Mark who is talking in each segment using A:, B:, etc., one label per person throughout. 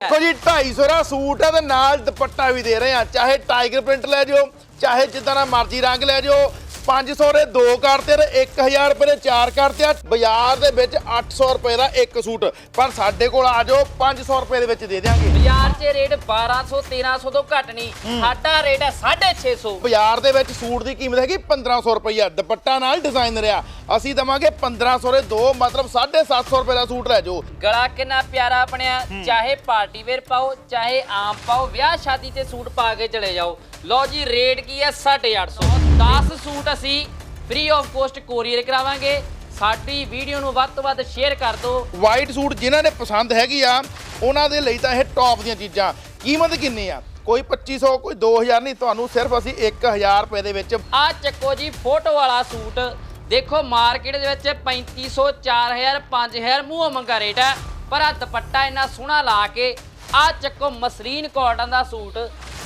A: ਦੇਖੋ ਜੀ 250 ਦਾ ਸੂਟ ਹੈ ਤੇ ਨਾਲ ਦੁਪੱਟਾ ਵੀ ਦੇ ਰਹੇ ਆ ਚਾਹੇ ਟਾਈਗਰ ਪ੍ਰਿੰਟ ਲੈ ਜਾਓ, ਚਾਹੇ ਜਿੱਦਾਂ ਦਾ ਮਰਜ਼ੀ ਰੰਗ ਲੈ ਜਾਓ 500 ਦੇ ਦੋ ਕਰਤੇ ਤੇ 1000 ਰੁਪਏ ਦੇ ਚਾਰ ਕਰਤੇ ਆ। ਬਾਜ਼ਾਰ ਦੇ ਵਿੱਚ 800 ਰੁਪਏ ਦਾ ਇੱਕ ਸੂਟ। ਪਰ ਸਾਡੇ ਕੋਲ ਆ ਜਾਓ 500 ਰੁਪਏ ਦੇ ਵਿੱਚ ਦੇ ਦਿਆਂਗੇ।
B: ਬਾਜ਼ਾਰ 'ਚ ਰੇਟ 1200 1300 ਤੋਂ ਘੱਟ ਨਹੀਂ। ਸਾਡਾ ਰੇਟ ਹੈ 650
A: ਬਾਜ਼ਾਰ ਦੇ ਵਿੱਚ ਸੂਟ ਦੀ ਕੀਮਤ ਹੈਗੀ 1500 ਰੁਪਈਆ। ਦੁਪੱਟਾ ਨਾਲ ਡਿਜ਼ਾਈਨਰ ਆ ਅਸੀਂ ਦਵਾਂਗੇ 1500 ਦੇ ਦੋ ਮਤਲਬ 750 ਰੁਪਏ ਦਾ ਸੂਟ ਲੈ ਜਾਓ।
B: ਗਲਾ ਕਿੰਨਾ ਪਿਆਰਾ ਬਣਿਆ। ਚਾਹੇ ਪਾਰਟੀ ਵੇਅਰ ਪਾਓ ਚਾਹੇ ਆਮ ਪਾਓ ਵਿਆਹ ਸ਼ਾਦੀ ਤੇ ਸੂਟ ਪਾ ਕੇ ਚਲੇ ਜਾਓ। ਲਓ ਜੀ ਰੇਟ ਕੀ ਹੈ? 850 10 ਸੂਟ ਅਸੀਂ ਫ੍ਰੀ ਆਫ ਕੋਸਟ ਕੋਰੀਅਰ ਕਰਾਵਾਂਗੇ। ਸਾਡੀ ਵੀਡੀਓ ਨੂੰ ਵੱਧ ਤੋਂ ਵੱਧ ਸ਼ੇਅਰ ਕਰ ਦਿਓ।
A: ਵਾਈਟ ਸੂਟ ਜਿਨ੍ਹਾਂ ਨੇ ਪਸੰਦ ਹੈਗੀ ਆ ਉਹਨਾਂ ਦੇ ਲਈ ਤਾਂ ਇਹ ਟੌਪ ਦੀਆਂ ਚੀਜ਼ਾਂ। ਕੀਮਤ ਕਿੰਨੀ ਆ? ਕੋਈ 2500 ਕੋਈ 2000 ਨਹੀਂ ਤੁਹਾਨੂੰ ਸਿਰਫ ਅਸੀਂ 1000 ਰੁਪਏ ਦੇ ਵਿੱਚ
B: ਆ ਚੱਕੋ ਜੀ ਫੋਟੋ ਵਾਲਾ ਸੂਟ। ਦੇਖੋ ਮਾਰਕੀਟ ਦੇ ਵਿੱਚ 3500 4000 5000 ਮੂੰਹੋਂ ਮੰਗਾ ਰੇਟ ਹੈ ਪਰ ਆ ਦੁਪੱਟਾ ਇੰਨਾ ਸੋਹਣਾ ਲਾ ਕੇ ਆ ਚੱਕੋ ਮਸਲੀਨ ਕਾਟਨ ਦਾ ਸੂਟ।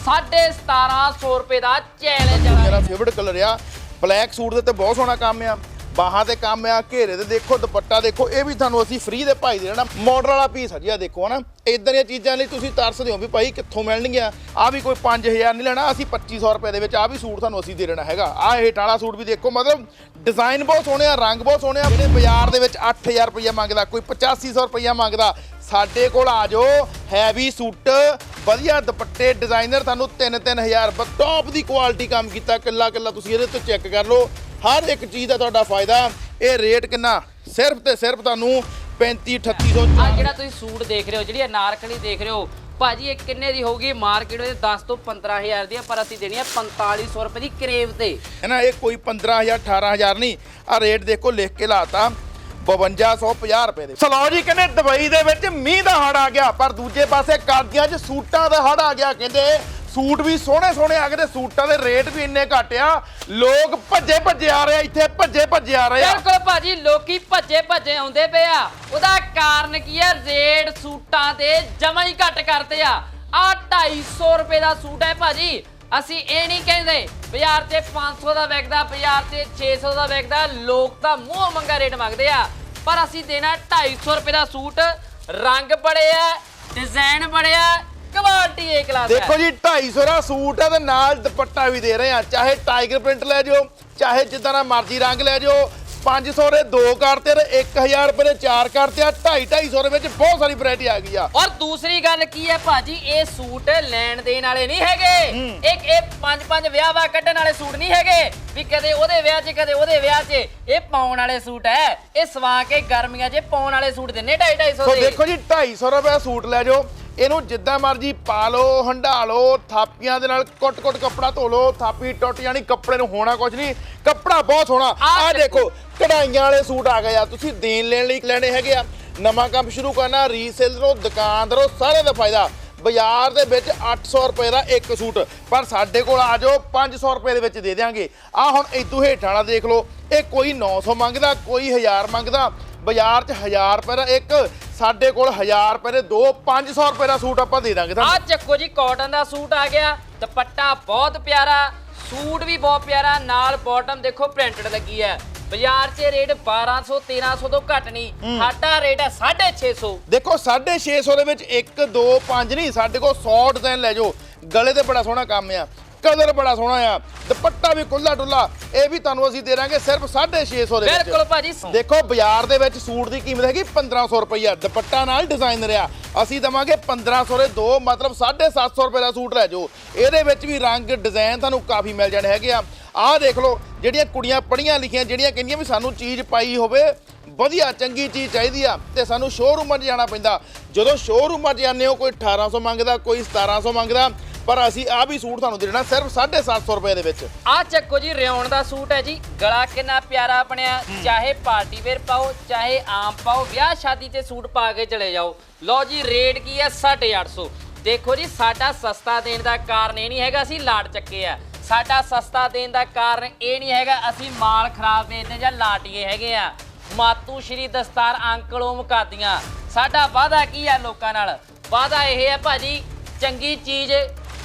B: 1750 ਰੁਪਏ ਦਾ ਚੈਲੰਜ
A: ਮੇਰਾ
B: ਵਾਲਾ
A: ਕਲਰ ਆ। ਬਲੈਕ ਸੂਟ ਦੇ ਤੇ ਬਹੁਤ ਸੋਹਣਾ ਕੰਮ ਆ। ਬਾਹਾਂ ਤੇ ਕੰਮ ਆ, ਘੇਰੇ ਤੇ ਦੇਖੋ, ਦੁਪੱਟਾ ਦੇਖੋ, ਇਹ ਵੀ ਤੁਹਾਨੂੰ ਅਸੀਂ ਫ੍ਰੀ ਦੇ ਭਾਈ ਦੇ ਦੇਣਾ। ਮਾਡਲ ਵਾਲਾ ਪੀਸ ਆ ਜੀ ਆ ਦੇਖੋ ਹਨਾ। ਇਦਾਂ ਦੀਆਂ ਚੀਜ਼ਾਂ ਲਈ ਤੁਸੀਂ ਤਰਸਦੇ ਹੋ ਵੀ ਭਾਈ ਕਿੱਥੋਂ ਮਿਲਣਗੀਆਂ। ਆ ਵੀ ਕੋਈ 5000 ਨਹੀਂ ਲੈਣਾ, ਅਸੀਂ 2500 ਰੁਪਏ ਦੇ ਵਿੱਚ ਆ ਵੀ ਸੂਟ ਤੁਹਾਨੂੰ ਅਸੀਂ ਦੇ ਦੇਣਾ ਹੈਗਾ। ਆ ਹੇਠ ਵਾਲਾ ਸੂਟ ਵੀ ਦੇਖੋ, ਮਤਲਬ ਡਿਜ਼ਾਈਨ ਬਹੁਤ ਸੋਹਣੇ ਆ, ਰੰਗ ਬਹੁਤ ਸੋਹਣੇ ਆ। ਜਿਹੜੇ ਬਾਜ਼ਾਰ ਦੇ ਵਿੱਚ 8000 ਰੁਪਏ ਮੰਗਦਾ, ਕੋਈ 8500 ਰੁਪਏ ਮੰਗਦਾ, ਸਾਡੇ ਕੋਲ ਆ ਜਾਓ ਹੈਵੀ ਸੂਟ ਵਧੀਆ ਦੁਪੱਟੇ ਡਿਜ਼ਾਈਨਰ ਤੁਹਾਨੂੰ 3-3000 ਬਸ ਟੌਪ ਦੀ ਕੁਆਲਿਟੀ ਕੰਮ ਕੀਤਾ ਕੱਲਾ ਕੱਲਾ ਤੁਸੀਂ ਇਹਦੇ ਤੋਂ ਚੈੱਕ ਕਰ ਲਓ। ਹਰ ਇੱਕ ਚੀਜ਼ ਦਾ ਤੁਹਾਡਾ ਫਾਇਦਾ। ਇਹ ਰੇਟ ਕਿੰਨਾ? ਸਿਰਫ ਤੇ ਸਿਰਫ ਤੁਹਾਨੂੰ 35 3800
B: ਆ ਜਿਹੜਾ ਤੁਸੀਂ ਸੂਟ ਦੇਖ ਰਹੇ ਹੋ ਜਿਹੜੀ ਅਨਾਰਕਲੀ ਦੇਖ ਰਹੇ ਹੋ ਭਾਜੀ ਇਹ ਕਿੰਨੇ ਦੀ ਹੋਊਗੀ? ਮਾਰਕੀਟ ਵਿੱਚ 10 ਤੋਂ 15000 ਦੀ ਆ, ਪਰ ਅਸੀਂ ਦੇਣੀ ਹੈ 4500 ਰੁਪਏ ਦੀ ਕਰੇਵ ਤੇ।
A: ਹੈ ਨਾ ਇਹ ਕੋਈ 15000 18000 ਨਹੀਂ। ਆ ਰੇਟ ਦੇਖੋ ਲਿਖ ਕੇ ਲਾਤਾ। 5250 ਰੁਪਏ ਦੇ ਸਲੋ ਜੀ ਕਹਿੰਦੇ ਦੁਬਈ ਦੇ ਵਿੱਚ ਮੀਂਹ ਦਾ ਹੜ ਆ ਗਿਆ ਪਰ ਦੂਜੇ ਪਾਸੇ ਕਾਦੀਆਂ 'ਚ ਸੂਟਾਂ ਦਾ ਹੜ ਆ ਗਿਆ ਕਹਿੰਦੇ ਸੂਟ ਵੀ ਸੋਹਣੇ ਸੋਹਣੇ ਆ ਗਏ ਤੇ ਸੂਟਾਂ ਦੇ ਰੇਟ ਵੀ ਇੰਨੇ ਘੱਟ ਆ। ਲੋਕ ਭੱਜੇ ਭੱਜੇ ਆ ਰਹੇ ਆ, ਇੱਥੇ ਭੱਜੇ ਭੱਜੇ ਆ ਰਹੇ ਆ।
B: ਬਿਲਕੁਲ ਭਾਜੀ, ਲੋਕੀ ਭੱਜੇ ਭੱਜੇ ਆਉਂਦੇ ਪਏ ਆ। ਉਹਦਾ ਕਾਰਨ ਕੀ ਹੈ ਰੇਟ ਸੂਟਾਂ ਦੇ ਜਮਾ ਹੀ ਘੱਟ ਕਰਤੇ ਆ। ਆ 250 ਰੁਪਏ ਦਾ ਸੂਟ ਹੈ ਭਾਜੀ। ਅਸੀਂ ਇਹ ਨਹੀਂ ਕਹਿੰਦੇ, ਬਾਜ਼ਾਰ 'ਚ 500 ਦਾ ਵਿਕਦਾ, ਬਾਜ਼ਾਰ 'ਚ 600 ਦਾ ਵਿਕਦਾ, ਲੋਕ ਤਾਂ ਮੂੰਹ ਮੰਗਾ ਰੇਟ ਮੰਗਦੇ ਆ। ਪਰ ਅਸੀਂ ਦੇਣਾ 250 ਰੁਪਏ ਦਾ ਸੂਟ। ਰੰਗ ਬੜੇ ਆ ਡਿਜ਼ਾਈਨ ਬੜੇ ਆ ਕੁਆਲਿਟੀ ਏ ਕਲਾਸ ਹੈ।
A: ਦੇਖੋ ਜੀ 250 ਦਾ ਸੂਟ ਹੈ ਤੇ ਨਾਲ ਦੁਪੱਟਾ ਵੀ ਦੇ ਰਹੇ ਆ ਚਾਹੇ ਟਾਈਗਰ ਪ੍ਰਿੰਟ ਲੈ ਜਾਓ ਚਾਹੇ ਜਿੱਦਾਂ ਦਾ ਮਰਜ਼ੀ ਰੰਗ ਲੈ ਜਾਓ 500 ਦੇ ਦੋ ਕਰਤੇ ਤੇ 1000 ਰੁਪਏ ਦੇ ਚਾਰ ਕਰਤੇ ਆ 2.5 250 ਦੇ ਵਿੱਚ ਬਹੁਤ ਸਾਰੀ ਵੈਰਾਈਟੀ ਆ ਗਈ ਆ।
B: ਔਰ ਦੂਸਰੀ ਗੱਲ ਕੀ ਹੈ ਭਾਜੀ ਇਹ ਸੂਟ ਲੈਣ ਦੇਣ ਵਾਲੇ ਨਹੀਂ ਹੈਗੇ। ਇੱਕ ਇਹ ਪੰਜ ਪੰਜ ਵਿਆਹ ਵਾ ਕੱਢਣ ਵਾਲੇ ਸੂਟ ਨਹੀਂ ਹੈਗੇ। ਵੀ ਕਦੇ ਉਹਦੇ ਵਿਆਹ 'ਚ ਕਦੇ ਉਹਦੇ ਵਿਆਹ 'ਚ ਇਹ ਪਾਉਣ ਵਾਲੇ ਸੂਟ ਹੈ। ਇਹ ਸਵਾ ਕੇ ਗਰਮੀਆਂ 'ਚ ਪਾਉਣ ਵਾਲੇ ਸੂਟ ਦਿੰਨੇ 2.5
A: ਸੋ
B: 250 ਦੇ।
A: ਦੇਖੋ ਜੀ 250 ਰੁਪਏ ਦਾ ਸੂਟ ਲੈ ਜਾਓ। ਇਹਨੂੰ ਜਿੱਦਾਂ ਮਰਜ਼ੀ ਪਾ ਲਓ ਹੰਡਾ ਲਓ ਥਾਪੀਆਂ ਦੇ ਨਾਲ ਕੁੱਟ-ਕੁੱਟ ਕੱਪੜਾ ਧੋ ਲਓ ਥਾਪੀ ਟੁੱਟ ਜਾਣੀ ਕੱਪੜੇ ਨੂੰ ਹੋਣਾ ਕੁਝ ਨਹੀਂ ਕੱਪੜਾ ਬਹੁਤ ਸੋਹਣਾ।
B: ਆਹ
A: ਦੇਖੋ। ਕਢਾਈਆਂ ਵਾਲੇ ਸੂਟ ਆ ਗਏ ਆ ਤੁਸੀਂ ਦੇਣ ਲੈਣ ਲਈ ਲੈਣੇ ਹੈਗੇ ਆ। ਨਵਾਂ ਕੰਮ ਸ਼ੁਰੂ ਕਰਨਾ ਰੀਸੇਲਰੋਂ ਦੁਕਾਨਦਾਰੋਂ ਸਾਰੇ ਦਾ ਫਾਇਦਾ। ਬਾਜ਼ਾਰ ਦੇ ਵਿੱਚ 800 ਰੁਪਏ ਦਾ ਇੱਕ ਸੂਟ ਪਰ ਸਾਡੇ ਕੋਲ ਆ ਜਾਓ 500 ਰੁਪਏ ਦੇ ਵਿੱਚ ਦੇ ਦਿਆਂਗੇ। ਆ ਹੁਣ ਇਦੋਂ ਹੇਠਾਂ ਵਾਲਾ ਦੇਖ ਲਓ ਇਹ ਕੋਈ 900 ਮੰਗਦਾ ਕੋਈ 1000 ਮੰਗਦਾ। ਬਾਜ਼ਾਰ 'ਚ 1000 ਰੁਪਏ ਦਾ ਇੱਕ ਸਾਡੇ ਕੋਲ 1000 ਰੁਪਏ ਦੇ ਦੋ 500 ਰੁਪਏ ਦਾ ਸੂਟ ਆਪਾਂ ਦੇ ਦਾਂਗੇ
B: ਆ
A: ਤੁਹਾਨੂੰ।
B: ਚੱਕੋ ਜੀ ਕਾਟਨ ਦਾ ਸੂਟ ਆ ਗਿਆ ਦੁਪੱਟਾ ਬਹੁਤ ਪਿਆਰਾ ਸੂਟ ਵੀ ਬਹੁਤ ਪਿਆਰਾ ਨਾਲ ਬਾਟਮ ਦੇਖੋ ਪ੍ਰਿੰਟਡ ਲੱਗੀ ਹੈ। ਬਾਜ਼ਾਰ 'ਚ ਰੇਟ 1200 1300 ਤੋਂ ਘੱਟ ਨਹੀਂ ਸਾਡਾ ਰੇਟ ਹੈ 650
A: ਦੇਖੋ 650 ਦੇ ਵਿੱਚ 1 2 5 ਨਹੀਂ ਸਾਡੇ ਕੋਲ 100 ਡਿਜ਼ਾਈਨ ਲੈ ਜਾਓ। ਗਲੇ ਤੇ ਬੜਾ ਸੋਹਣਾ ਕੰਮ ਆ। ਕਲਰ ਬੜਾ ਸੋਹਣਾ ਆ। ਦੁਪੱਟਾ ਵੀ ਖੁੱਲਾ ਡੁੱਲਾ ਇਹ ਵੀ ਤੁਹਾਨੂੰ ਅਸੀਂ ਦੇ ਦਾਂਗੇ ਸਿਰਫ 650 ਦੇ ਵਿੱਚ।
B: ਬਿਲਕੁਲ ਭਾਜੀ।
A: ਦੇਖੋ ਬਾਜ਼ਾਰ ਦੇ ਵਿੱਚ ਸੂਟ ਦੀ ਕੀਮਤ ਹੈਗੀ 1500 ਰੁਪਈਆ। ਦੁਪੱਟਾ ਨਾਲ ਡਿਜ਼ਾਈਨਰ ਆ ਅਸੀਂ ਦਵਾਂਗੇ 1500 ਦੇ ਦੋ ਮਤਲਬ 750 ਰੁਪਏ ਦਾ ਸੂਟ ਲੈ ਜਾਓ। ਇਹਦੇ ਵਿੱਚ ਵੀ ਰੰਗ ਡਿਜ਼ਾਈਨ ਤੁਹਾਨੂੰ ਕਾਫੀ ਮਿਲ ਜਾਣੇ ਹੈਗੇ ਆ। ਆਹ ਦੇਖ ਲਓ ਜਿਹੜੀਆਂ ਕੁੜੀਆਂ ਪੜੀਆਂ ਲਿਖੀਆਂ ਜਿਹੜੀਆਂ ਕਹਿੰਦੀਆਂ ਵੀ ਸਾਨੂੰ ਚੀਜ਼ ਪਾਈ ਹੋਵੇ ਵਧੀਆ ਚੰਗੀ ਚੀਜ਼ ਚਾਹੀਦੀ ਆ ਤੇ ਸਾਨੂੰ ਸ਼ੋਰੂਮਾਂ 'ਚ ਜਾਣਾ ਪੈਂਦਾ। ਜਦੋਂ ਸ਼ੋਰੂਮਾਂ 'ਚ ਜਾਂਦੇ ਹੋ ਕੋਈ 1800 ਮੰਗਦਾ ਕੋਈ 1700 ਮੰਗਦਾ ਪਰ ਅਸੀਂ ਆ ਵੀ ਸੂਟ ਤੁਹਾਨੂੰ ਦੇਣਾ ਸਿਰਫ 750 ਰੁਪਏ ਦੇ ਵਿੱਚ।
B: ਆ ਚੱਕੋ ਜੀ ਰਿਉਣ ਦਾ ਸੂਟ ਹੈ ਜੀ। ਗਲਾ ਕਿੰਨਾ ਪਿਆਰਾ ਬਣਿਆ। ਚਾਹੇ ਪਾਰਟੀ ਵੇਅਰ ਪਾਓ ਚਾਹੇ ਆਮ ਪਾਓ ਵਿਆਹ ਸ਼ਾਦੀ ਤੇ ਸੂਟ ਪਾ ਕੇ ਚਲੇ ਜਾਓ। ਲਓ ਜੀ ਰੇਟ ਕੀ ਹੈ? 850 ਦੇਖੋ ਜੀ ਸਾਡਾ ਸਸਤਾ ਦੇਣ ਦਾ ਕਾਰਨ ਇਹ ਨਹੀਂ ਹੈਗਾ ਅਸੀਂ ਲਾਟ ਚੱਕੇ ਆ। ਸਾਡਾ ਸਸਤਾ ਦੇਣ ਦਾ ਕਾਰਨ ਇਹ ਨਹੀਂ ਹੈਗਾ ਅਸੀਂ ਮਾਲ ਖਰਾਬ ਵੇਚਦੇ ਜਾਂ ਲਾਟੀਏ ਹੈਗੇ ਆ। ਮਾਤੂ ਸ਼੍ਰੀ ਦਸਤਾਰ ਅੰਕਲੋਂ ਮੁਕਾਦੀਆਂ ਸਾਡਾ ਵਾਅਦਾ ਕੀ ਆ ਲੋਕਾਂ ਨਾਲ? ਵਾਅਦਾ ਇਹ ਹੈ ਭਾਜੀ ਚੰਗੀ ਚੀਜ਼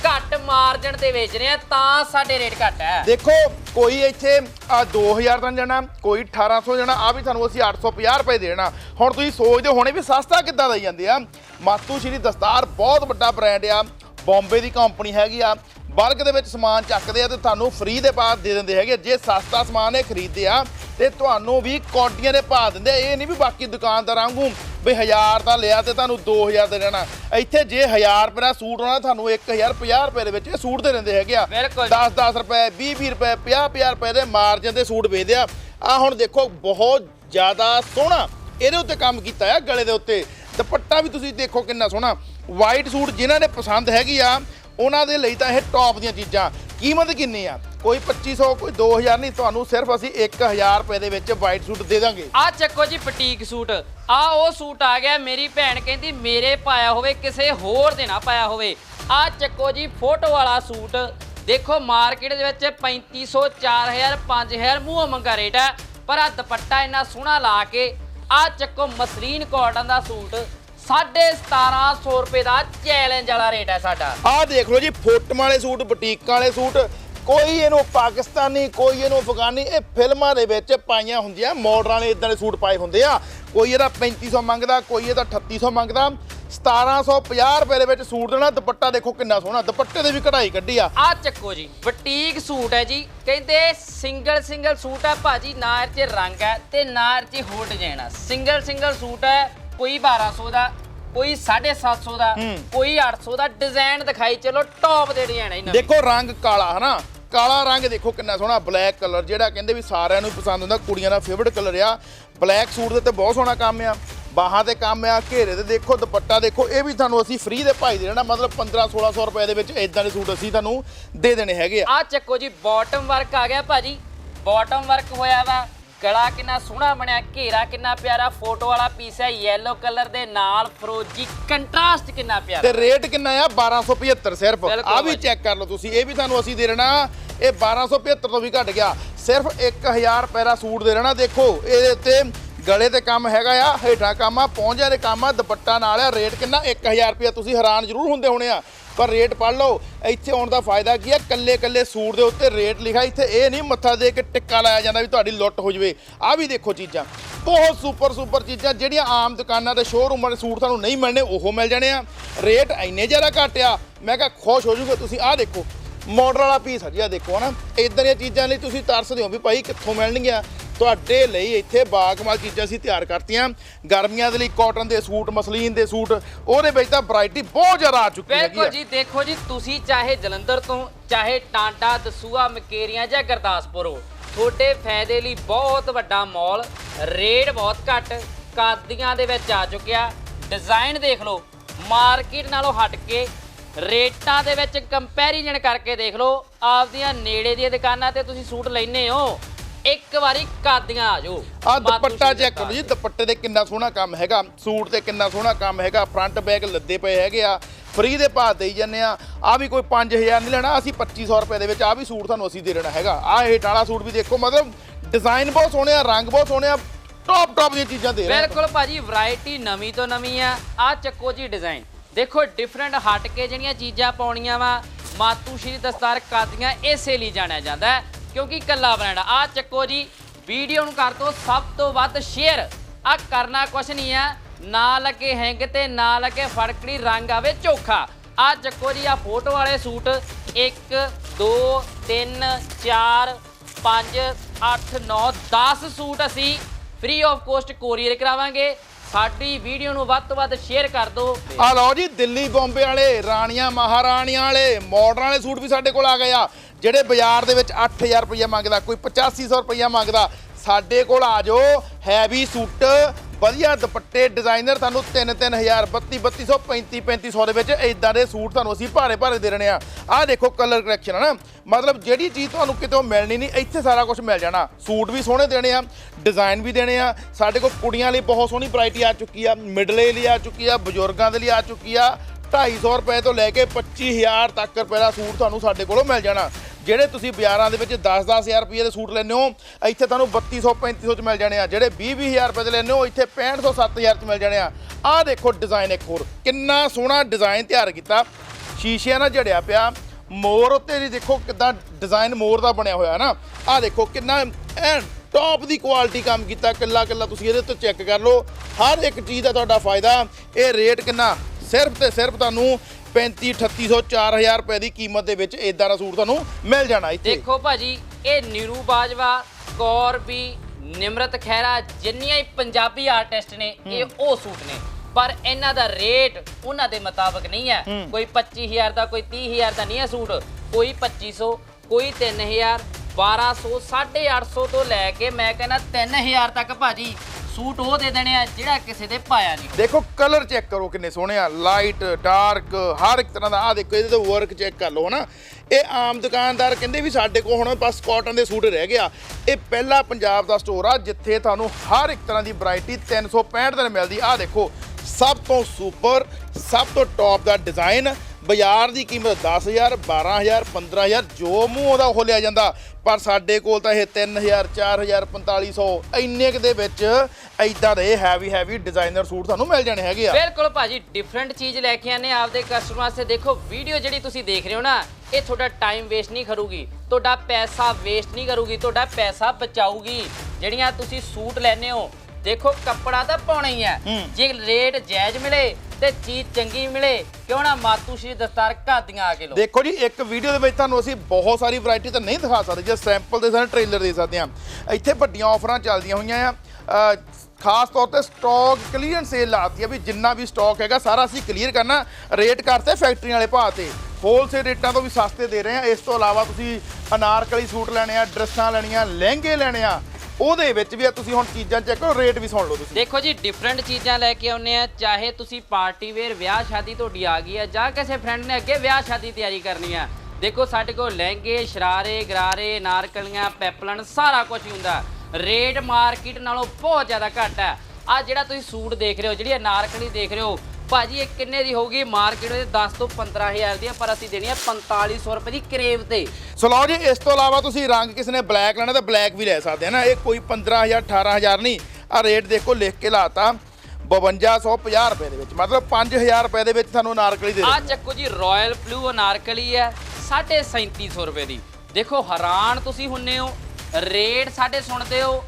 B: ਘੱਟ ਮਾਰਜਨ ਤੇ ਵੇਚ ਰਹੇ ਆ, ਤਾਂ ਸਾਡੇ ਰੇਟ ਘੱਟ ਹੈ।
A: ਦੇਖੋ, ਕੋਈ ਇੱਥੇ ਆ 2000 ਦਾ ਜਾਣਾ ਕੋਈ 1800 ਜਾਣਾ ਆ ਵੀ ਤੁਹਾਨੂੰ ਅਸੀਂ 850 ਰੁਪਏ ਦੇਣਾ। ਹੁਣ ਤੁਸੀਂ ਸੋਚਦੇ ਹੋਣੇ ਵੀ ਸਸਤਾ ਕਿੱਦਾਂ ਦਈ ਜਾਂਦੇ ਆ? ਮਾਤੂ ਸ਼੍ਰੀ ਦਸਤਾਰ ਬਹੁਤ ਵੱਡਾ ਬ੍ਰਾਂਡ ਆ, ਬੰਬੇ ਦੀ ਕੰਪਨੀ ਹੈਗੀ ਆ, ਬਲਕ ਦੇ ਵਿੱਚ ਸਮਾਨ ਚੱਕਦੇ ਆ ਤੇ ਤੁਹਾਨੂੰ ਫ੍ਰੀ ਦੇ ਬਾਅਦ ਦੇ ਦਿੰਦੇ ਹੈਗੇ ਜੇ ਸਸਤਾ ਸਮਾਨ ਇਹ ਖਰੀਦਦੇ ਆ ਤੇ ਤੁਹਾਨੂੰ ਵੀ ਕੌਡੀਆਂ ਦੇ ਭਾਅ ਦਿੰਦੇ। ਇਹ ਨਹੀਂ ਵੀ ਬਾਕੀ ਦੁਕਾਨਦਾਰਾਂ ਵਾਂਗੂ ਵੀ 1000 ਦਾ ਲਿਆ ਤੇ ਤੁਹਾਨੂੰ 2000 ਦੇ ਦੇਣਾ। ਇੱਥੇ ਜੇ 1000 ਰੁਪਏ ਦਾ ਸੂਟ ਹੋਣਾ ਤੁਹਾਨੂੰ 1050 ਰੁਪਏ ਦੇ ਵਿੱਚ ਇਹ ਸੂਟ ਦੇ ਦਿੰਦੇ ਹੈਗੇ ਆ।
B: ਬਿਲਕੁਲ।
A: 10 10 ਰੁਪਏ 20 20 ਰੁਪਏ 50 50 ਰੁਪਏ ਦੇ ਮਾਰਜਨ ਦੇ ਸੂਟ ਵੇਚਦੇ ਆ। ਆ ਹੁਣ ਦੇਖੋ ਬਹੁਤ ਜ਼ਿਆਦਾ ਸੋਹਣਾ ਇਹਦੇ ਉੱਤੇ ਕੰਮ ਕੀਤਾ ਆ ਗਲੇ ਦੇ ਉੱਤੇ। ਦੁਪੱਟਾ ਵੀ ਤੁਸੀਂ ਦੇਖੋ ਕਿੰਨਾ ਸੋਹਣਾ। ਵਾਈਟ ਸੂਟ ਜਿਨ੍ਹਾਂ ਨੇ ਪਸੰਦ ਹੈਗੀ ਆ ਉਹਨਾਂ ਦੇ ਲਈ ਤਾਂ ਇਹ ਟੌਪ ਦੀਆਂ ਚੀਜ਼ਾਂ। ਕੀਮਤ ਕਿੰਨੀ ਆ? ਕੋਈ 2500 ਕੋਈ 2000 ਨਹੀਂ ਤੁਹਾਨੂੰ ਸਿਰਫ ਅਸੀਂ 1000 ਰੁਪਏ ਦੇ ਵਿੱਚ ਵਾਈਟ ਸੂਟ ਦੇ ਦਾਂਗੇ।
B: ਆ ਚੱਕੋ ਜੀ ਬੁਟੀਕ ਸੂਟ। ਆ ਉਹ ਸੂਟ ਆ ਗਿਆ ਮੇਰੀ ਭੈਣ ਕਹਿੰਦੀ ਮੇਰੇ ਪਾਇਆ ਹੋਵੇ ਕਿਸੇ ਹੋਰ ਦੇ ਨਾ ਪਾਇਆ ਹੋਵੇ। ਆ ਚੱਕੋ ਜੀ ਫੋਟੋ ਵਾਲਾ ਸੂਟ। ਦੇਖੋ ਮਾਰਕੀਟ ਦੇ ਵਿੱਚ 3500 4000 5000 ਮੂੰਹ ਮੰਗਾ ਰੇਟ ਹੈ ਪਰ ਆ ਦੁਪੱਟਾ ਇੰਨਾ ਸੋਹਣਾ ਲਾ ਕੇ ਆ ਚੱਕੋ ਮਸਲੀਨ ਕਾਟਨ ਦਾ ਸੂਟ। 1750 ਰੁਪਏ ਦਾ ਚੈਲੰਜ ਵਾਲਾ ਰੇਟ ਹੈ ਸਾਡਾ।
A: ਆਹ ਦੇਖ ਲਓ ਜੀ ਫੋਟਮ ਵਾਲੇ ਸੂਟ ਬੁਟੀਕ ਵਾਲੇ ਸੂਟ ਕੋਈ ਇਹਨੂੰ ਪਾਕਿਸਤਾਨੀ ਕੋਈ ਇਹਨੂੰ ਅਫਗਾਨੀ ਇਹ ਫਿਲਮਾਂ ਦੇ ਵਿੱਚ ਪਾਈਆਂ ਹੁੰਦੀਆਂ। ਮਾਡਲਾਂ ਨੇ ਇਦਾਂ ਦੇ ਸੂਟ ਪਾਏ ਹੁੰਦੇ ਆ। ਕੋਈ ਇਹਦਾ 3500 ਮੰਗਦਾ ਕੋਈ ਇਹਦਾ 3800 ਮੰਗਦਾ। 1750 ਰੁਪਏ ਦੇ ਵਿੱਚ ਸੂਟ ਦੇਣਾ। ਦੁਪੱਟਾ ਦੇਖੋ ਕਿੰਨਾ ਸੋਹਣਾ। ਦੁਪੱਟੇ ਦੇ ਵੀ ਕਢਾਈ ਕੱਢੀ ਆ।
B: ਆ ਚੱਕੋ ਜੀ ਬੁਟੀਕ ਸੂਟ ਹੈ ਜੀ। ਕਹਿੰਦੇ ਸਿੰਗਲ ਸਿੰਗਲ ਸੂਟ ਹੈ ਭਾਜੀ ਨਾ ਇਹ 'ਚ ਰੰਗ ਹੈ ਤੇ ਨਾ ਇਹ 'ਚ ਹੋਰ ਡਿਜ਼ਾਈਨ ਆ। ਸਿੰਗਲ ਸਿੰਗਲ ਸੂਟ ਹੈ ਕੋਈ 1200 ਦਾ ਕੋਈ 750 ਦਾ ਕੋਈ 800 ਦਾ। ਡਿਜ਼ਾਈਨ ਦਿਖਾਈ ਚਲੋ ਟੌਪ ਦੇ ਡਿਜ਼ਾਈਨ ਇਹਨਾਂ ਦੇ।
A: ਦੇਖੋ ਰੰਗ ਕਾਲਾ ਹਨਾ? ਕਾਲਾ ਰੰਗ ਦੇਖੋ ਕਿੰਨਾ ਸੋਹਣਾ ਬਲੈਕ ਕਲਰ ਜਿਹੜਾ ਕਹਿੰਦੇ ਵੀ ਸਾਰਿਆਂ ਨੂੰ ਪਸੰਦ ਹੁੰਦਾ, ਕੁੜੀਆਂ ਦਾ ਫੇਵਰਟ ਕਲਰ ਆ। ਬਲੈਕ ਸੂਟ ਦੇ ਤੇ ਬਹੁਤ ਸੋਹਣਾ ਕੰਮ ਆ। ਬਾਹਾਂ ਤੇ ਕੰਮ ਆ, ਘੇਰੇ ਤੇ ਦੇਖੋ, ਦੁਪੱਟਾ ਦੇਖੋ, ਇਹ ਵੀ ਤੁਹਾਨੂੰ ਅਸੀਂ ਫ੍ਰੀ ਦੇ ਭਾਈ ਦੇ ਦੇਣਾ ਮਤਲਬ 15 1600 ਰੁਪਏ ਦੇ ਵਿੱਚ ਇਦਾਂ ਦੇ ਸੂਟ ਅਸੀਂ ਤੁਹਾਨੂੰ ਦੇ ਦੇਣੇ ਹੈਗੇ ਆ।
B: ਆ ਚੱਕੋ ਜੀ ਬਾਟਮ ਵਰਕ ਆ ਗਿਆ ਭਾਜੀ ਬਾਟਮ ਵਰਕ ਹੋਇਆ ਵਾ। ਗਲਾ ਕਿੰਨਾ ਸੋਹਣਾ ਬਣਿਆ ਘੇਰਾ ਕਿੰਨਾ ਪਿਆਰਾ ਫੋਟੋ ਵਾਲਾ ਪੀਸ ਹੈ ਯੈਲੋ ਕਲਰ ਦੇ ਨਾਲ ਫਰੋਜੀ ਕੰਟਰਾਸਟ ਕਿੰਨਾ ਪਿਆਰਾ।
A: ਤੇ ਰੇਟ ਕਿੰਨਾ ਆ? 1275 ਸਿਰਫ।
B: ਬਿਲਕੁਲ
A: ਆ ਵੀ। ਚੈੱਕ ਕਰ ਲਓ ਤੁਸੀਂ ਇਹ ਵੀ ਤੁਹਾਨੂੰ ਅਸੀਂ ਦੇ ਦੇਣਾ। ਇਹ 1275 ਤੋਂ ਵੀ ਘਟ ਗਿਆ। ਸਿਰਫ 1000 ਰੁਪਏ ਦਾ ਸੂਟ ਦੇ ਦੇਣਾ ਦੇਖੋ। ਇਹਦੇ ਉੱਤੇ ਗਲੇ ਤੇ ਕੰਮ ਹੈਗਾ ਆ ਹੇਠਾਂ ਕੰਮ ਆ ਪਹੁੰਚਿਆ ਦੇ ਕੰਮ ਆ ਦੁਪੱਟਾ ਨਾਲ ਆ ਰੇਟ ਕਿੰਨਾ? 1000 ਰੁਪਏ ਤੁਸੀਂ ਹੈਰਾਨ ਜ਼ਰੂਰ ਹੁੰਦੇ ਹੋਣੇ ਆ। ਪਰ ਰੇਟ ਪੜ ਲਓ, ਇੱਥੇ ਆਉਣ ਦਾ ਫਾਇਦਾ ਕੀ ਆ ਕੱਲੇ ਕੱਲੇ ਸੂਟ ਦੇ ਉੱਤੇ ਰੇਟ ਲਿਖਿਆ, ਇੱਥੇ ਇਹ ਨਹੀਂ ਮੱਥਾ ਦੇ ਕੇ ਟਿੱਕਾ ਲਾਇਆ ਜਾਂਦਾ ਵੀ ਤੁਹਾਡੀ ਲੁੱਟ ਹੋ ਜਵੇ। ਆ ਵੀ ਦੇਖੋ ਚੀਜ਼ਾਂ, ਬਹੁਤ ਸੁਪਰ ਸੁਪਰ ਚੀਜ਼ਾਂ, ਜਿਹੜੀਆਂ ਆਮ ਦੁਕਾਨਾਂ ਤੇ ਸ਼ੋਰੂਮਾਂ ਦੇ ਸੂਟ ਤੁਹਾਨੂੰ ਨਹੀਂ ਮਿਲਣੇ, ਉਹ ਮਿਲ ਜਾਣੇ ਆ। ਰੇਟ ਇੰਨੇ ਜ਼ਿਆਦਾ ਘੱਟ ਆ, ਮੈਂ ਕਿਹਾ ਖੁਸ਼ ਹੋ ਜੂਗੇ ਤੁਸੀਂ, ਆਹ ਦੇਖੋ। ਮਾਡਲ ਵਾਲਾ ਪੀਸ ਆ ਜੀ ਆ ਦੇਖੋ ਹਨਾ। ਇਦਾਂ ਦੀਆਂ ਚੀਜ਼ਾਂ ਲਈ ਤੁਸੀਂ ਤਰਸਦੇ ਹੋ ਵੀ ਭਾਈ ਕਿੱਥੋਂ ਮਿਲਣਗੀਆਂ। ਤੁਹਾਡੇ ਲਈ ਇੱਥੇ ਬਾਗਮਾਲ ਚੀਜ਼ਾਂ ਅਸੀਂ ਤਿਆਰ ਕਰਤੀਆਂ। ਗਰਮੀਆਂ ਦੇ ਲਈ ਕਾਟਨ ਦੇ ਸੂਟ, ਮਸਲੀਨ ਦੇ ਸੂਟ, ਉਹਦੇ ਵਿੱਚ ਤਾਂ ਵੈਰਾਈਟੀ ਬਹੁਤ ਜ਼ਿਆਦਾ ਆ ਚੁੱਕੀ ਹੈਗੀ
B: ਬਿਲਕੁਲ ਜੀ, ਦੇਖੋ ਜੀ, ਤੁਸੀਂ ਚਾਹੇ ਜਲੰਧਰ ਤੋਂ, ਚਾਹੇ ਟਾਂਡਾ ਦਸੂਆ ਮਕੇਰੀਆਂ ਜਾਂ ਗੁਰਦਾਸਪੁਰ ਹੋ ਤੁਹਾਡੇ ਫਾਇਦੇ ਲਈ ਬਹੁਤ ਵੱਡਾ ਮਾਲ ਰੇਟ ਬਹੁਤ ਘੱਟ, ਕਾਦੀਆਂ ਦੇ ਵਿੱਚ ਆ ਚੁੱਕਿਆ। ਡਿਜ਼ਾਈਨ ਦੇਖ ਲਓ ਮਾਰਕੀਟ ਨਾਲੋਂ ਹਟ ਕੇ ਰੇਟਾਂ ਦੇ ਵਿੱਚ ਕੰਪੈਰੀਜ਼ਨ ਕਰਕੇ ਦੇਖ ਲਓ। ਆਪਦੀਆਂ ਨੇੜੇ ਦੀਆਂ ਦੁਕਾਨਾਂ ਤੇ ਤੁਸੀਂ ਸੂਟ ਲੈਨੇ ਹੋ। ਇੱਕ ਵਾਰੀ ਕਾਦੀਆਂ ਆ ਜਾਓ।
A: ਆ ਦੁਪੱਟਾ ਚੈੱਕ ਕਰੋ ਜੀ ਦੁਪੱਟੇ ਤੇ ਕਿੰਨਾ ਸੋਹਣਾ ਕੰਮ ਹੈਗਾ ਸੂਟ ਤੇ ਕਿੰਨਾ ਸੋਹਣਾ ਕੰਮ ਹੈਗਾ ਫਰੰਟ ਬੈਕ ਲੱਦੇ ਪਏ ਹੈਗੇ ਆ ਫ੍ਰੀ ਦੇ ਭਾਅ ਦੇਈ ਜਾਂਦੇ ਆ। ਆ ਵੀ ਕੋਈ 5000 ਨਹੀਂ ਲੈਣਾ ਅਸੀਂ 2500 ਰੁਪਏ ਦੇ ਵਿੱਚ ਆ ਵੀ ਸੂਟ ਤੁਹਾਨੂੰ ਅਸੀਂ ਦੇ ਦੇਣਾ ਹੈਗਾ। ਆ ਹੇਠ ਵਾਲਾ ਸੂਟ ਵੀ ਦੇਖੋ ਮਤਲਬ ਡਿਜ਼ਾਈਨ ਬਹੁਤ ਸੋਹਣੇ ਆ ਰੰਗ ਬਹੁਤ ਸੋਹਣੇ ਆ ਟੌਪ ਟੌਪ ਦੀਆਂ ਚੀਜ਼ਾਂ ਦੇ ਰਹੇ
B: ਬਿਲਕੁਲ ਭਾਜੀ ਵੈਰਾਈਟੀ ਨਵੀਂ ਤੋਂ ਨਵੀਂ ਆ। ਆ ਚੱਕੋ ਜੀ ਡਿਜ਼ਾਈਨ ਦੇਖੋ ਡਿਫਰੈਂਟ ਹਟ ਕੇ ਜਿਹੜੀਆਂ ਚੀਜ਼ਾਂ ਪਾਉਣੀਆਂ ਵਾ, ਮਾਤੂ ਸ਼੍ਰੀ ਦਸਤਾਰ ਕਾਦੀਆਂ, ਇਸੇ ਲਈ ਜਾਣਿਆ ਜਾਂਦਾ ਹੈ, ਕਿਉਂਕਿ ਕੱਲਾ ਬ੍ਰਾਂਡ ਆ। ਚੱਕੋ ਜੀ ਵੀਡੀਓ ਨੂੰ ਕਰ ਦਿਓ, ਸਭ ਤੋਂ ਵੱਧ ਸ਼ੇਅਰ ਆ ਕਰਨਾ ਕੁਛ ਨਹੀਂ ਆ, ਨਾ ਲੱਗੇ ਹੈਂਗ ਤੇ ਨਾ ਲੱਗੇ ਫੜਕੜੀ, ਰੰਗ ਆਵੇ ਚੋਖਾ। ਆ ਚੱਕੋ ਜੀ ਆ ਫੋਟੋ ਵਾਲੇ ਸੂਟ 1 2 3 4 5 8 9 10 ਸੂਟ ਅਸੀਂ ਫ੍ਰੀ ਆਫ ਕੋਸਟ ਕੋਰੀਅਰ ਕਰਾਵਾਂਗੇ। ਸਾਡੀ ਵੀਡੀਓ ਨੂੰ ਵੱਧ ਤੋਂ ਵੱਧ ਸ਼ੇਅਰ ਕਰ ਦਿਓ।
A: ਆ ਲਓ ਜੀ, ਦਿੱਲੀ ਬੰਬੇ ਵਾਲੇ, ਰਾਣੀਆਂ, ਮਹਾਰਾਣੀਆਂ ਵਾਲੇ ਮਾਡਰਨ ਵਾਲੇ ਸੂਟ ਵੀ ਸਾਡੇ ਕੋਲ ਆ ਗਏ ਆ। ਜਿਹੜੇ ਬਾਜ਼ਾਰ ਦੇ ਵਿੱਚ 8000 ਰੁਪਇਆ ਮੰਗਦਾ, ਕੋਈ 8500 ਰੁਪਇਆ ਮੰਗਦਾ, ਸਾਡੇ ਕੋਲ ਆ ਜਾਓ ਹੈਵੀ ਸੂਟ ਵਧੀਆ ਦੁਪੱਟੇ ਡਿਜ਼ਾਈਨਰ ਤੁਹਾਨੂੰ 3 3000 32 3200 35 3500 ਦੇ ਵਿੱਚ ਇਦਾਂ ਦੇ ਸੂਟ ਤੁਹਾਨੂੰ ਅਸੀਂ ਭਾਰੇ ਭਾਰੇ ਦੇ ਰਹੇ ਆ। ਆਹ ਦੇਖੋ ਕਲਰ ਕਲੈਕਸ਼ਨ ਹੈ ਨਾ। ਮਤਲਬ ਜਿਹੜੀ ਚੀਜ਼ ਤੁਹਾਨੂੰ ਕਿਤੇ ਮਿਲਣੀ ਨਹੀਂ, ਇੱਥੇ ਸਾਰਾ ਕੁਝ ਮਿਲ ਜਾਣਾ। ਸੂਟ ਵੀ ਸੋਹਣੇ ਦੇਣੇ ਆ ਡਿਜ਼ਾਈਨ ਵੀ ਦੇਣੇ ਆ। ਸਾਡੇ ਕੋਲ ਕੁੜੀਆਂ ਲਈ ਬਹੁਤ ਸੋਹਣੀ ਵੈਰਾਈਟੀ ਆ ਚੁੱਕੀ ਆ ਮਿਡਲੇ ਲਈ ਆ ਚੁੱਕੀ ਆ, ਬਜ਼ੁਰਗਾਂ ਦੇ ਲਈ ਆ ਚੁੱਕੀ ਆ। 250 ਰੁਪਏ ਤੋਂ ਲੈ ਕੇ 25000 ਤੱਕ ਰੁਪਏ ਦਾ ਸੂਟ ਤੁਹਾਨੂੰ ਸਾਡੇ ਕੋਲੋਂ ਮਿਲ ਜਾਣਾ। ਜਿਹੜੇ ਤੁਸੀਂ ਬਾਜ਼ਾਰਾਂ ਦੇ ਵਿੱਚ 10-10000 ਰੁਪਏ ਦੇ ਸੂਟ ਲੈਂਦੇ ਹੋ, ਇੱਥੇ ਤੁਹਾਨੂੰ 3200 3500 ਚ ਮਿਲ ਜਾਣੇ ਆ। ਜਿਹੜੇ 20-20000 ਰੁਪਏ ਦੇ ਲੈਂਦੇ ਹੋ, ਇੱਥੇ 6500 7000 ਚ ਮਿਲ ਜਾਣੇ ਆ। ਆਹ ਦੇਖੋ ਡਿਜ਼ਾਈਨ ਇੱਕ ਹੋਰ। ਕਿੰਨਾ ਸੋਹਣਾ ਡਿਜ਼ਾਈਨ ਤਿਆਰ ਕੀਤਾ। ਸ਼ੀਸ਼ਿਆਂ ਨਾਲ ਜੜਿਆ ਪਿਆ। ਮੋਰ ਉੱਤੇ ਵੀ ਦੇਖੋ ਕਿਦਾਂ ਡਿਜ਼ਾਈਨ ਮੋਰ ਦਾ ਬਣਿਆ ਹੋਇਆ ਹੈ ਨਾ। ਆਹ ਦੇਖੋ ਕਿੰਨਾ ਐਨ ਟੌਪ ਦੀ ਕੁਆਲਿਟੀ ਕੰਮ ਕੀਤਾ। ਕੱਲਾ ਕੱਲਾ ਤੁਸੀਂ ਇਹਦੇ ਤੋਂ ਚੈੱਕ ਕਰ ਲਓ। ਹਰ ਇੱਕ ਚੀਜ਼ ਦਾ ਤੁਹਾਡਾ ਫਾਇਦਾ। ਇਹ ਰੇਟ ਕਿੰਨਾ? ਸਿਰਫ ਤੇ ਸਿਰਫ ਤੁਹਾਨੂੰ 35 3800 4000 ਰੁਪਏ ਦੀ ਕੀਮਤ ਦੇ ਵਿੱਚ ਇਦਾਂ ਦਾ ਸੂਟ ਤੁਹਾਨੂੰ ਮਿਲ ਜਾਣਾ ਇੱਥੇ।
B: ਦੇਖੋ ਭਾਜੀ ਇਹ ਨੀਰੂ ਬਾਜਵਾ ਕੌਰ ਵੀ ਨਿਮਰਤ ਖਹਿਰਾ ਜਿੰਨੀਆਂ ਹੀ ਪੰਜਾਬੀ ਆਰਟਿਸਟ ਨੇ ਇਹ ਉਹ ਸੂਟ ਨੇ। ਪਰ ਇਹਨਾਂ ਦਾ ਰੇਟ ਉਹਨਾਂ ਦੇ ਮੁਤਾਬਕ ਨਹੀਂ ਹੈ। ਕੋਈ 25000 ਦਾ ਕੋਈ 30000 ਦਾ ਨਹੀਂ ਹੈ ਸੂਟ। ਕੋਈ 2500 ਕੋਈ 3000 1200 850 ਤੋਂ ਲੈ ਕੇ ਮੈਂ ਕਹਿੰਦਾ 3000 ਤੱਕ ਭਾਜੀ ਸੂਟ ਉਹ ਦੇ ਦੇਣੇ ਆ ਜਿਹੜਾ ਕਿਸੇ ਦੇ ਪਾਇਆ ਨਹੀਂ
A: ਦੇਖੋ ਕਲਰ ਚੈੱਕ ਕਰੋ ਕਿੰਨੇ ਸੋਹਣੇ ਆ। ਲਾਈਟ ਡਾਰਕ ਹਰ ਇੱਕ ਤਰ੍ਹਾਂ ਦਾ। ਆ ਦੇਖੋ, ਇਹਦੇ ਤੇ ਵਰਕ ਚੈੱਕ ਕਰ ਲਓ ਹਨਾ। ਇਹ ਆਮ ਦੁਕਾਨਦਾਰ ਕਹਿੰਦੇ ਵੀ ਸਾਡੇ ਕੋਲ ਹੁਣ ਬਸ ਕਾਟਨ ਦੇ ਸੂਟ ਰਹਿ ਗਿਆ। ਇਹ ਪਹਿਲਾ ਪੰਜਾਬ ਦਾ ਸਟੋਰ ਆ, ਜਿੱਥੇ ਤੁਹਾਨੂੰ ਹਰ ਇੱਕ ਤਰ੍ਹਾਂ ਦੀ ਵੈਰਾਈਟੀ 365 ਦਿਨ ਮਿਲਦੀ। ਆ ਦੇਖੋ, ਸਭ ਤੋਂ ਸੁਪਰ ਸਭ ਤੋਂ ਟੌਪ ਦਾ ਡਿਜ਼ਾਈਨ ਬਾਜ਼ਾਰ ਦੀ ਕੀਮਤ 10000 12000 15000 ਜੋ ਮੂੰਹ ਉਹਦਾ ਉਹ ਲਿਆ ਜਾਂਦਾ। ਪਰ ਸਾਡੇ ਕੋਲ ਤਾਂ ਇਹ 3000 4000 4500 ਇੰਨੇ ਕੁ ਦੇ ਵਿੱਚ ਐਦਾਂ ਦੇ ਹੈਵੀ ਹੈਵੀ ਡਿਜ਼ਾਈਨਰ ਸੂਟ ਤੁਹਾਨੂੰ ਮਿਲ ਜਾਣੇ ਹੈਗੇ ਆ।
B: ਬਿਲਕੁਲ ਭਾਜੀ ਡਿਫਰੈਂਟ ਚੀਜ਼ ਲੈ ਕੇ ਆਨੇ ਆਪਦੇ ਕਸਟਮਰ ਵਾਸਤੇ। ਦੇਖੋ ਵੀਡੀਓ ਜਿਹੜੀ ਤੁਸੀਂ ਦੇਖ ਰਹੇ ਹੋ ਨਾ ਇਹ ਤੁਹਾਡਾ ਟਾਈਮ ਵੇਸਟ ਨਹੀਂ ਕਰੂਗੀ। ਤੁਹਾਡਾ ਪੈਸਾ ਵੇਸਟ ਨਹੀਂ ਕਰੂਗੀ ਤੁਹਾਡਾ ਪੈਸਾ ਬਚਾਊਗੀ। ਜਿਹੜੀਆਂ ਤੁਸੀਂ ਸੂਟ ਲੈਨੇ ਹੋ ਦੇਖੋ ਕੱਪੜਾ ਤਾਂ ਪਾਉਣਾ ਹੀ ਹੈ।
A: ਹੂੰ।
B: ਜੇ ਰੇਟ ਜਾਇਜ਼ ਮਿਲੇ ਤੇ ਚੀਜ਼ ਚੰਗੀ ਮਿਲੇ, ਕਿਉਂ ਨਾ ਮਾਤੂ ਸ਼੍ਰੀ ਦਸਤਾਰ ਘਾਦੀਆਂ ਆ ਕੇ ਲੋ
A: ਦੇਖੋ ਜੀ, ਇੱਕ ਵੀਡੀਓ ਦੇ ਵਿੱਚ ਤੁਹਾਨੂੰ ਅਸੀਂ ਬਹੁਤ ਸਾਰੀ ਵੈਰਾਈਟੀ ਤਾਂ ਨਹੀਂ ਦਿਖਾ ਸਕਦੇ ਜੇ ਸੈਂਪਲ ਦੇ ਸਾਨੂੰ ਟ੍ਰੇਲਰ ਦੇ ਸਕਦੇ ਹਾਂ। ਇੱਥੇ ਵੱਡੀਆਂ ਆਫਰਾਂ ਚੱਲਦੀਆਂ ਹੋਈਆਂ ਆ। ਖਾਸ ਤੌਰ ਤੇ ਸਟਾਕ ਕਲੀਅਰ ਸੇਲ ਲਾਤੀ ਆ ਵੀ ਜਿੰਨਾ ਵੀ ਸਟਾਕ ਹੈਗਾ, ਸਾਰਾ ਅਸੀਂ ਕਲੀਅਰ ਕਰਨਾ ਰੇਟ ਕਰਤੇ ਫੈਕਟਰੀ ਵਾਲੇ ਭਾਅ ਤੇ। ਹੋਲਸੇਲ ਰੇਟਾਂ ਤੋਂ ਵੀ ਸਸਤੇ ਦੇ ਰਹੇ ਆ। ਇਸ ਤੋਂ ਇਲਾਵਾ ਤੁਸੀਂ ਅਨਾਰਕਲੀ ਸੂਟ ਲੈਣੇ ਆ, ਡਰੈਸਾਂ ਲੈਣੀਆਂ, ਲਹਿੰਗੇ ਲੈਣੇ ਆ। ਉਹਦੇ ਵਿੱਚ ਵੀ ਆ, ਤੁਸੀਂ ਹੁਣ ਚੀਜ਼ਾਂ ਚੈੱਕ ਕਰੋ ਰੇਟ ਵੀ ਸੁਣ ਲਓ ਤੁਸੀਂ।
B: ਦੇਖੋ ਜੀ ਡਿਫਰੈਂਟ ਚੀਜ਼ਾਂ ਲੈ ਕੇ ਆਉਨੇ ਆ, ਚਾਹੇ ਤੁਸੀਂ ਪਾਰਟੀ ਵੇਅਰ ਵਿਆਹ ਸ਼ਾਦੀ ਤੁਹਾਡੀ ਆ ਗਈ ਹੈ ਜਾਂ ਕਿਸੇ ਫਰੈਂਡ ਨੇ ਅੱਗੇ ਵਿਆਹ ਸ਼ਾਦੀ ਤਿਆਰੀ ਕਰਨੀ ਆ। ਦੇਖੋ, ਸਾਡੇ ਕੋਲ ਲਹਿੰਗੇ, ਸ਼ਰਾਰੇ, ਗਰਾਰੇ, ਨਾਰਕਲੀਆਂ, ਪੈਪਲਨ, ਸਾਰਾ ਕੁਝ ਹੁੰਦਾ। ਰੇਟ ਮਾਰਕੀਟ ਨਾਲੋਂ ਬਹੁਤ ਜ਼ਿਆਦਾ ਘੱਟ ਹੈ ਆ ਜਿਹੜਾ ਤੁਸੀਂ ਸੂਟ ਦੇਖ ਰਹੇ ਹੋ, ਜਿਹੜੀ ਅਨਾਰਕਲੀ ਦੇਖ ਰਹੇ ਹੋ ਭਾਜੀ ਇਹ ਕਿੰਨੇ ਦੀ ਹੋਊਗੀ? ਮਾਰਕੀਟ ਦੇ 10 ਤੋਂ 15000 ਦੀ ਆ, ਪਰ ਅਸੀਂ ਦੇਣੀ ਆ 4500 ਰੁਪਏ ਦੀ ਕਰੇਵ ਤੇ।
A: ਸੋ ਲਓ ਜੀ ਇਸ ਤੋਂ ਇਲਾਵਾ ਤੁਸੀਂ ਰੰਗ ਕਿਸੇ ਨੇ ਬਲੈਕ ਲੈਣਾ ਤਾਂ ਬਲੈਕ ਵੀ ਲੈ ਸਕਦੇ ਆ ਨਾ। ਇਹ ਕੋਈ 15000 18000 ਨਹੀਂ। ਆ ਰੇਟ ਦੇਖੋ ਲਿਖ ਕੇ ਲਾਤਾ। 5250 ਰੁਪਏ ਦੇ ਵਿੱਚ। ਮਤਲਬ 5000 ਰੁਪਏ ਦੇ ਵਿੱਚ ਤੁਹਾਨੂੰ ਨਾਰਕਲੀ ਦੇ
B: ਆ ਚੱਕੋ ਜੀ ਰਾਇਲ ਬਲੂ ਅਨਾਰਕਲੀ ਹੈ 3750 ਰੁਪਏ ਦੀ। ਦੇਖੋ ਹੈਰਾਨ ਤੁਸੀਂ ਹੁੰਨੇ ਹੋ। ਰੇਟ ਸਾਡੇ ਸੁਣਦੇ ਹੋ।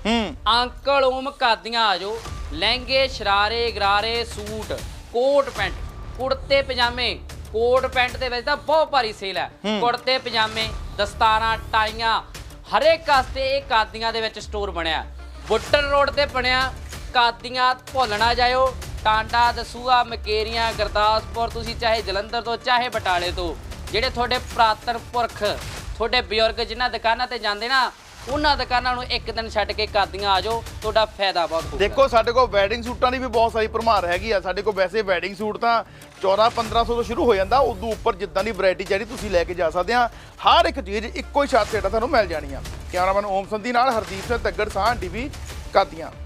B: ਅੰਕਲ ਓਮ ਕਾਦੀਆਂ ਆ ਜਾਓ। ਲਹਿੰਗੇ ਸ਼ਰਾਰੇ ਗਰਾਰੇ ਸੂਟ। ਕੋਟ ਪੈਂਟ ਕੁੜਤੇ ਪਜਾਮੇ। ਕੋਟ ਪੈਂਟ ਦੇ ਵਿੱਚ ਤਾਂ ਬਹੁਤ ਭਾਰੀ ਸੇਲ ਹੈ। ਕੁੜਤੇ ਪਜਾਮੇ ਦਸਤਾਰਾਂ ਟਾਈਆਂ ਹਰੇਕ ਕਾਸਤੇ ਇਹ ਕਾਦੀਆਂ ਦੇ ਵਿੱਚ ਸਟੋਰ ਬਣਿਆ। ਬੁੱਟਰ ਰੋਡ ਤੇ ਬਣਿਆ। ਕਾਦੀਆਂ ਭੁੱਲ ਨਾ ਜਾਇਓ। ਟਾਂਡਾ ਦਸੂਆ ਮਕੇਰੀਆਂ ਗੁਰਦਾਸਪੁਰ ਤੁਸੀਂ ਚਾਹੇ ਜਲੰਧਰ ਤੋਂ ਚਾਹੇ ਬਟਾਲੇ ਤੋਂ ਜਿਹੜੇ ਤੁਹਾਡੇ ਪ੍ਰਾਤਨ ਪੁਰਖ ਤੁਹਾਡੇ ਬਜ਼ੁਰਗ ਜਿਨ੍ਹਾਂ ਦੁਕਾਨਾਂ ਤੇ ਜਾਂਦੇ ਨਾ ਉਹਨਾਂ ਦੁਕਾਨਾਂ ਨੂੰ ਇੱਕ ਦਿਨ ਛੱਡ ਕੇ ਕਰਦੀਆਂ ਆ ਜਾਓ, ਤੁਹਾਡਾ ਫਾਇਦਾ ਬਹੁਤ ਹੋਊਗਾ।
A: ਦੇਖੋ, ਸਾਡੇ ਕੋਲ ਵੈਡਿੰਗ ਸੂਟਾਂ ਦੀ ਵੀ ਬਹੁਤ ਸਾਰੀ ਭਰਮਾਰ ਹੈਗੀ ਆ। ਸਾਡੇ ਕੋਲ ਵੈਸੇ ਵੈਡਿੰਗ ਸੂਟ ਤਾਂ 14 1500 ਤੋਂ ਸ਼ੁਰੂ ਹੋ ਜਾਂਦਾ, ਉਦੋਂ ਉੱਪਰ ਜਿੱਦਾਂ ਦੀ ਵੈਰਾਈਟੀ ਚਾਹੀਦੀ ਤੁਸੀਂ ਲੈ ਕੇ ਜਾ ਸਕਦੇ ਆ। ਹਰ ਇੱਕ ਚੀਜ਼, ਇੱਕੋ ਹੀ ਛੱਤ ਹੇਠਾਂ ਤੁਹਾਨੂੰ ਮਿਲ ਜਾਣੀ ਆ। ਕੈਮਰਾਮੈਨ ਓਮ ਸੰਧੀ ਨਾਲ ਹਰਦੀਪ ਸਿੰਘ ਤੱਗੜ ਸਾਹ ਟੀਵੀ ਕਾਦੀਆਂ